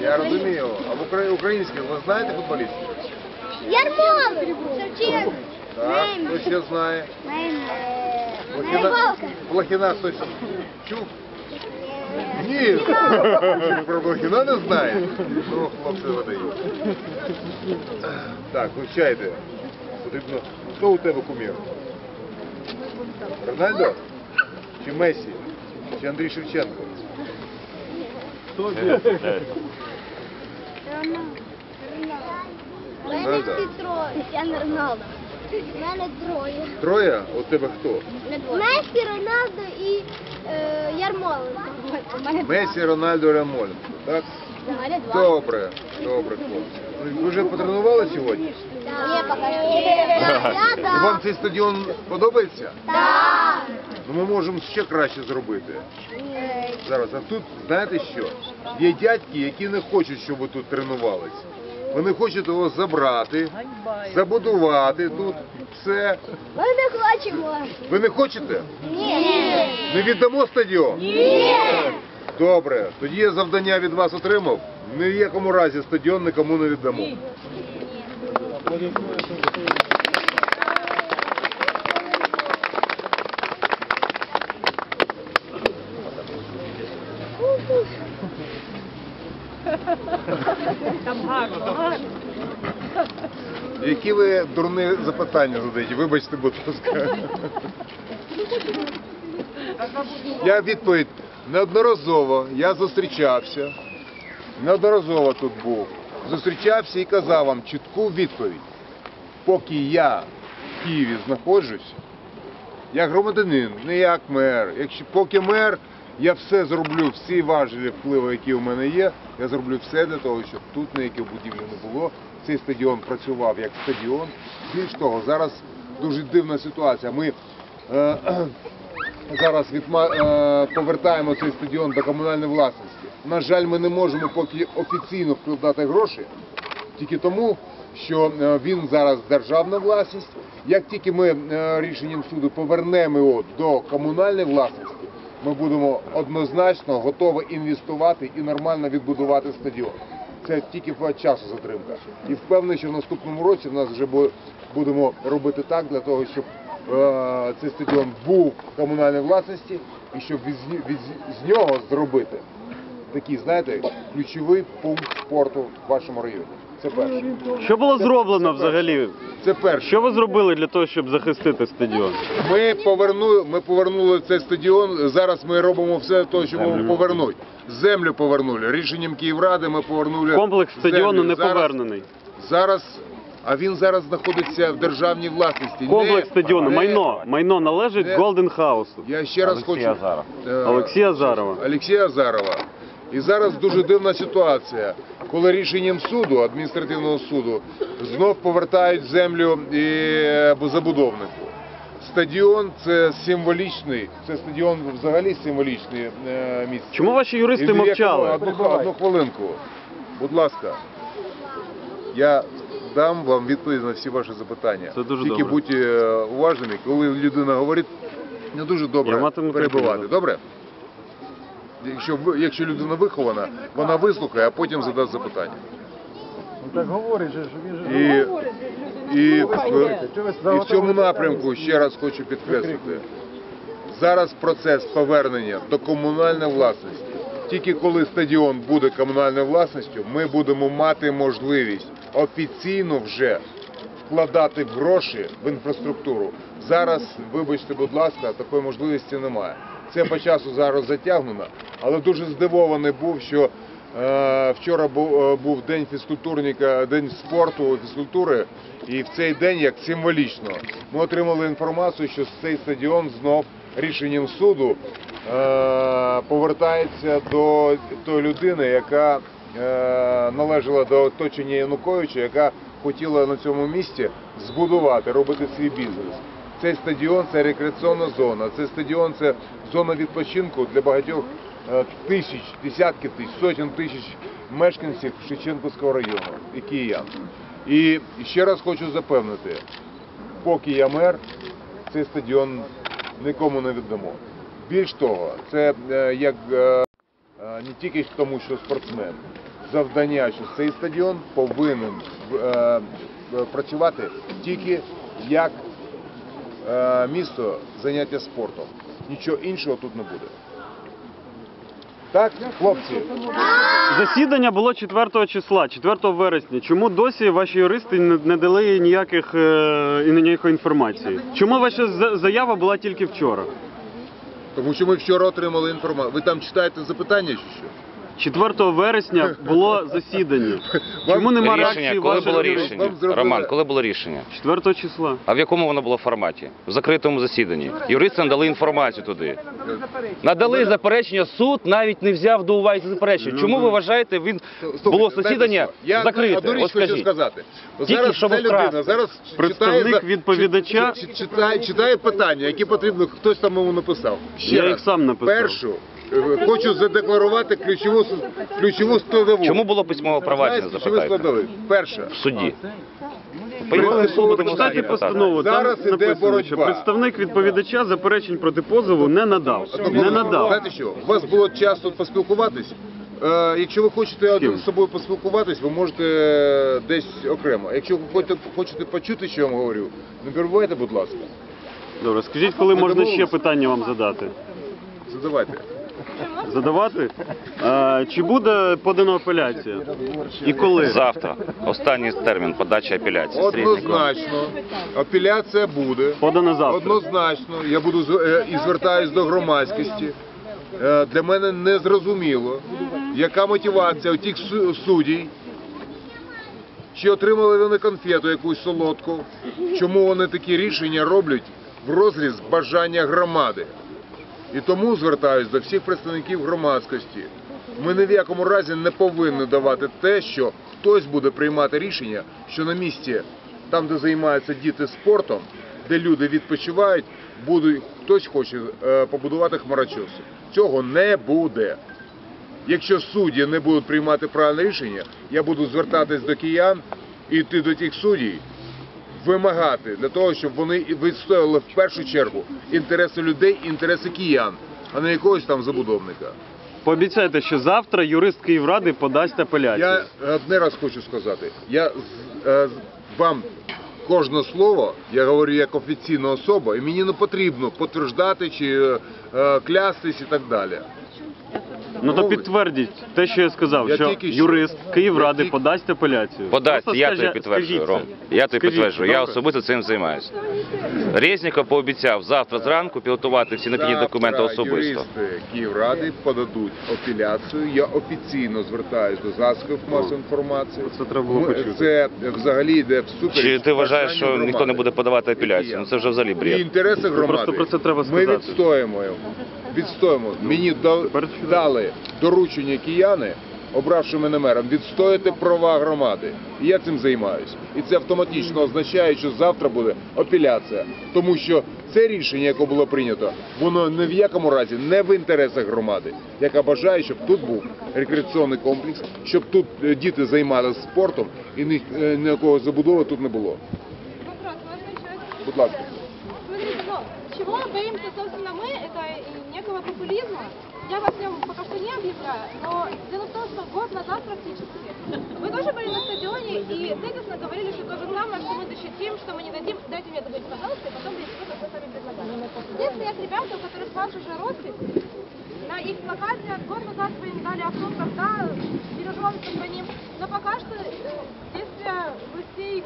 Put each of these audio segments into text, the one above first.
Я розумію. А в Украї- українських ви знаєте футболістів? Ярмолов! Шевченко! Так, хто ще знає? Блохіна хтось чув? Ні, про Блохіна не знає. Ну, хлопці видають. Так, вивчайте. Потрібно. Хто у тебе кумір? Рональдо? Чи Месі? Чи Андрій Шевченко? У мене всі троє. Cristiano Роналдо. У мене троє. Троє? У тебе хто? Месі, Роналдо і е, Ярмоленко. У мене Месі, Рональдо, Рамоленко. Так? У мене два. Добре, добре, хлопці. Ну, Ви вже потренували сьогодні? Ні, поки що. І вам цей стадіон подобається? Так. Ну ми можемо ще краще зробити. Зараз, а тут знаєте що? Є дядьки, які не хочуть, щоб ви тут тренувались. Вони хочуть його забрати, забудувати тут все. Ми не хочемо. Ви не хочете? Ні. Не віддамо стадіон? Ні. Добре, тоді я завдання від вас отримав. Ні в якому разі стадіон нікому не віддамо. Які ви дурні запитання задаєте? Вибачте, будь ласка. Я відповідь неодноразово я зустрічався, неодноразово тут був. Зустрічався і казав вам чітку відповідь. Поки я в Києві знаходжусь, як громадянин, не як мер. Якщо поки мер, я все зроблю, всі важелі впливу, які у мене є, я зроблю все для того, щоб тут ніяких будівлі не було. Цей стадіон працював як стадіон. Більш того, зараз дуже дивна ситуація. Ми е, зараз відма, е, повертаємо цей стадіон до комунальної власності. На жаль, ми не можемо поки офіційно вкладати гроші, тільки тому, що е, він зараз державна власність. Як тільки ми е, рішенням суду повернемо його до комунальної власності, ми будемо однозначно готові інвестувати і нормально відбудувати стадіон. Це тільки по часу затримка. І впевнений, що в наступному році в нас вже будемо робити так для того, щоб е, цей стадіон був в комунальній власності і щоб з нього зробити такий, знаєте, ключовий пункт спорту в вашому районі. Це перше. Що було зроблено взагалі? Це перше. Що ви зробили для того, щоб захистити стадіон? Ми повернули, ми повернули цей стадіон. Зараз ми робимо все для того, щоб його повернути. Землю повернули. Рішенням Київради ми повернули. Комплекс стадіону землю. не Зараз- повернений. Зараз, а він зараз знаходиться в державній власності. Комплекс Не- стадіону, не- майно. Майно належить Golden House. Я ще раз хочу. Е, Олексія Азарова. Олексія Азарова. І зараз дуже дивна ситуація, коли рішенням суду, адміністративного суду, знов повертають землю і е, забудовнику. Стадіон це символічний, це стадіон взагалі символічне е, місце. Чому ваші юристи І мовчали? Одну, одну хвилинку. Будь ласка. Я дам вам відповідь на всі ваші запитання. Це дуже Тільки добре. будьте е, уважними, коли людина говорить, не дуже добре терпіння. Добре? Якщо, ви- якщо людина вихована, вона вислухає, а потім задасть запитання. Ну так говорить ж, він же і в цьому напрямку ще раз хочу підкреслити. Зараз процес повернення до комунальної власності. Тільки коли стадіон буде комунальною власністю, ми будемо мати можливість офіційно вже вкладати гроші в інфраструктуру. Зараз, вибачте, будь ласка, такої можливості немає. Це по часу зараз затягнено, але дуже здивований був, що е, вчора був, е, день фізкультурника, день спорту, фізкультури, і в цей день, як символічно, ми отримали інформацію, що цей стадіон знов рішенням суду е, повертається до тої людини, яка належала до оточення Януковича, яка хотіла на цьому місці збудувати, робити свій бізнес. Цей стадіон це рекреаційна зона. Цей стадіон це зона відпочинку для багатьох тисяч, десятків тисяч, сотень тисяч мешканців Шевченківського району і киян. І ще раз хочу запевнити, поки я мер, цей стадіон нікому не віддамо. Більш того, це е, як е, е, не тільки тому, що спортсмен, завдання, що цей стадіон повинен е, е, працювати тільки як е, місто заняття спортом. Нічого іншого тут не буде. Так, хлопці? Засідання було 4 числа, 4 вересня. Чому досі ваші юристи не, дали ніяких е, і ніякої інформації? Чому ваша за- заява була тільки вчора? Тому що ми вчора отримали інформацію. Ви там читаєте запитання чи що? 4 вересня було засідання. Чому нема Рішення, реакції коли ваших було юристів? рішення? Вам зробили- Роман, коли було рішення? 4 числа. А в якому воно було форматі? В закритому засіданні. Юристи надали інформацію туди. Надали заперечення, суд навіть не взяв до уваги ці заперечення. Чому ви вважаєте, він Слухайте, було знаєте засідання що? Я закрите? одну річ От хочу скажіть. сказати. От Тільки зараз щоб ця людина зараз Представник читає, за- відповідача- чи- чи- читає, читає питання, які потрібно, хтось там йому написав. Ще Я раз. їх сам написав. Першу хочу задекларувати ключову, ключову складову. Чому було письмове провадження, складові? Перша. В суді. Почитайте постанову. Зараз Там іде написано, що боротьба. представник відповідача заперечень проти позову не надав. Не надав. Знаєте що, у вас було час тут поспілкуватись. Е, якщо ви хочете один з собою поспілкуватись, ви можете е, десь окремо. Якщо ви хочете, хочете почути, що я вам говорю, не перебувайте, будь ласка. Добре, скажіть, коли можна ще питання вам задати? Задавайте. Задавати? Е, чи буде подана апеляція? І коли? Завтра. Останній термін подачі апеляції. Однозначно, апеляція буде. Подана завтра. Однозначно, я буду е, і звертаюсь до громадськості. Е, Для мене не зрозуміло, яка мотивація у тих су- суддів, чи отримали вони конфету якусь солодку, чому вони такі рішення роблять в розріз бажання громади. І тому звертаюсь до всіх представників громадськості. Ми ні в якому разі не повинні давати те, що хтось буде приймати рішення, що на місці, там, де займаються діти спортом, де люди відпочивають, будуть хтось хоче е, побудувати хмарочоси. Цього не буде. Якщо судді не будуть приймати правильне рішення, я буду звертатись до киян і йти до тих суддів, вимагати для того, щоб вони відстояли в першу чергу інтереси людей, інтереси киян, а не якогось там забудовника. Пообіцяйте, що завтра юрист Київради подасть апеляцію. Я одне раз хочу сказати, я е, вам кожне слово, я говорю як офіційна особа, і мені не потрібно підтверджати чи е, е, клястись і так далі. Ну то підтвердіть те, що я сказав, Я що тільки що- юрист Київради я тільки- подасть апеляцію. Подасть, Просто я тобі підтверджую, скажіть Ром. це. Я тобі Скажіть, підтверджую, я добре? особисто цим займаюся. Резніков пообіцяв завтра зранку підготувати всі необхідні документи особисто. Юристи Київради подадуть апеляцію. Я офіційно звертаюся до засобів масової інформації. Це треба було Ми- почути. Це взагалі йде всупереч. Чи ти вважаєш, що ніхто не буде подавати апеляцію? Ну це вже взагалі І інтереси громади. просто про це треба Ми сказати. відстоїмо його. Відстоїмо. Мені да- дали доручення кияни, обравши мене мером, відстояти права громади. І я цим займаюся. І це автоматично означає, що завтра буде апеляція. Тому що це рішення, яке було прийнято, воно ні в якому разі не в інтересах громади, яка бажає, щоб тут був рекреаційний комплекс, щоб тут е, діти займалися спортом і ні, е, ніякого забудови тут не було. Вопрос, можно еще? Будь ласка. Некого популизма. Я вас нем пока что не объявляю, но дело в том, что год назад практически вы тоже были на стадионе и тезисно говорили, что то же самое, что мы защитим, что мы не дадим. Дайте мне договорить, пожалуйста, и потом я что вы сами предлагаете. Здесь стоят ребята, у которых ваша же роспись. На их плакате год назад вы им дали автограф, да, бережемся по ним. Но пока что э, властей,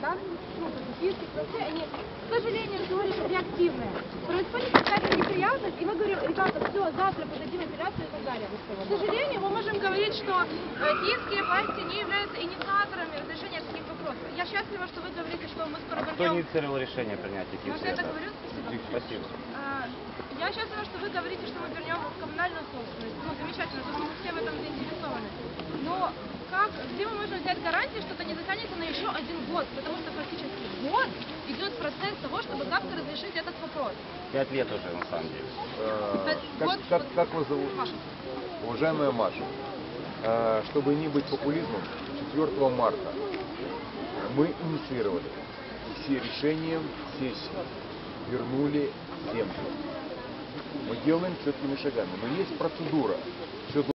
да, ну, киевских властей, они, к сожалению, всего лишь реактивные. Происходит какая-то неприятность, и мы говорим, ребята, все, завтра подадим апелляцию и так далее. К сожалению, мы можем говорить, что э, киевские власти не являются инициаторами разрешения таких вопросов. Я счастлива, что вы говорите, что мы скоро вернем... инициировал решение принятия Вот я так говорю, спасибо. Спасибо. Я счастлива, что вы говорите, что мы вернем в коммунальную собственность. Ну, замечательно, то есть мы все в этом заинтересованы. Но как, где мы можем взять гарантии, что это не затянется на еще один год? Потому что практически год идет процесс того, чтобы завтра разрешить этот вопрос. Пять лет уже, на самом деле. Э, Как, Вот- как, как вас зовут? Маша. Уважаемая Маша, э, чтобы не быть популизмом, 4 марта мы инициировали все решения сессии вернули землю. Мы делаем четкими шагами, но есть процедура.